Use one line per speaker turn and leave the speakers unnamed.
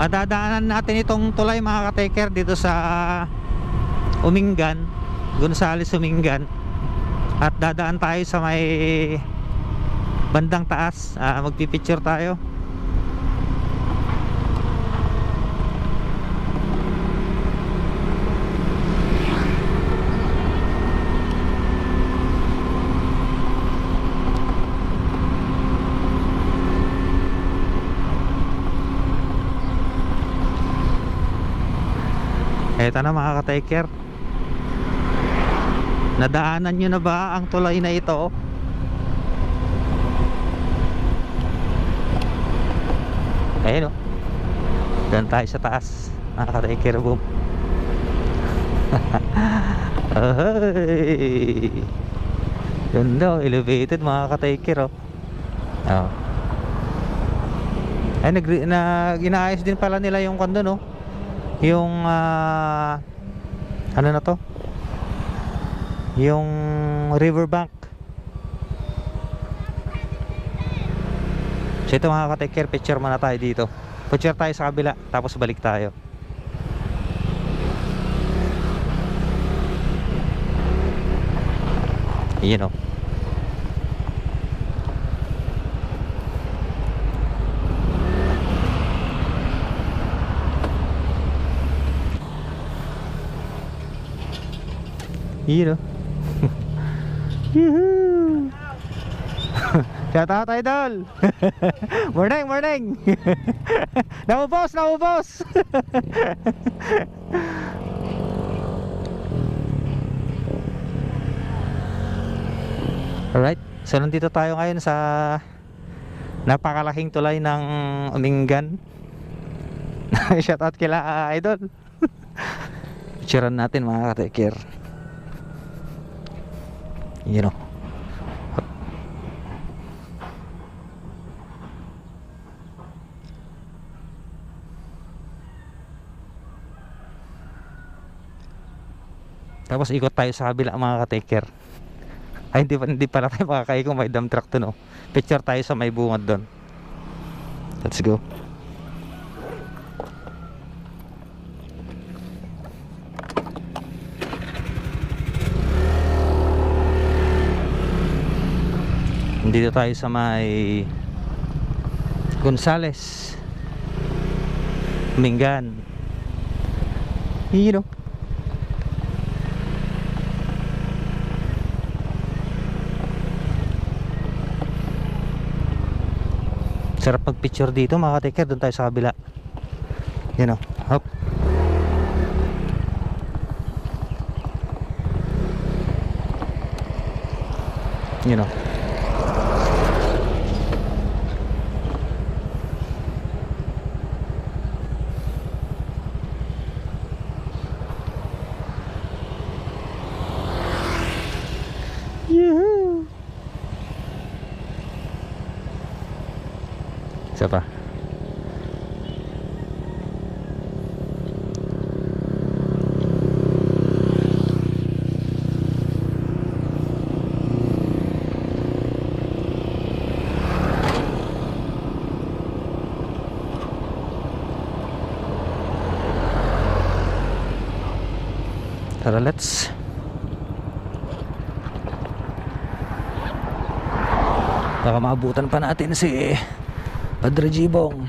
Madadaanan natin itong tulay mga ka-taker dito sa Umingan, Gonzales Umingan. At dadaan tayo sa may bandang taas. Ah, magpipicture tayo. Eto na mga ka-taker. Nadaanan nyo na ba ang tulay na ito? Ayun o. Doon tayo sa taas. Mga ka-taker boom. Ay. Ganda oh, elevated mga ka-taker oh. Oh. Ay, nag, na, ginaayos din pala nila yung kondo no yung ah, ano na to? Yung riverbank. So ito mga ka-take picture muna tayo dito. Picture tayo sa kabila tapos balik tayo. Yun o Yun o. Yuhuu! Shout out idol! morning, morning! naubos, naubos! Alright, so nandito tayo ngayon sa napakalaking tulay ng Umingan. Shout out kila ah, idol. Picturean natin mga ka-take care. You know. Tapos ikot tayo sa kabila mga ka-taker. Ay hindi, hindi pala tayo makakaya kung may dump truck to no. Picture tayo sa may bungad doon. Let's go. Dito tayo sa may Gonzales Mingan. You know Sarap magpicture dito mga ka-taker. Doon tayo sa kabila. You know Hop. You know Isa pa. Tara, let's. Baka maabutan pa natin si Padre Jibong.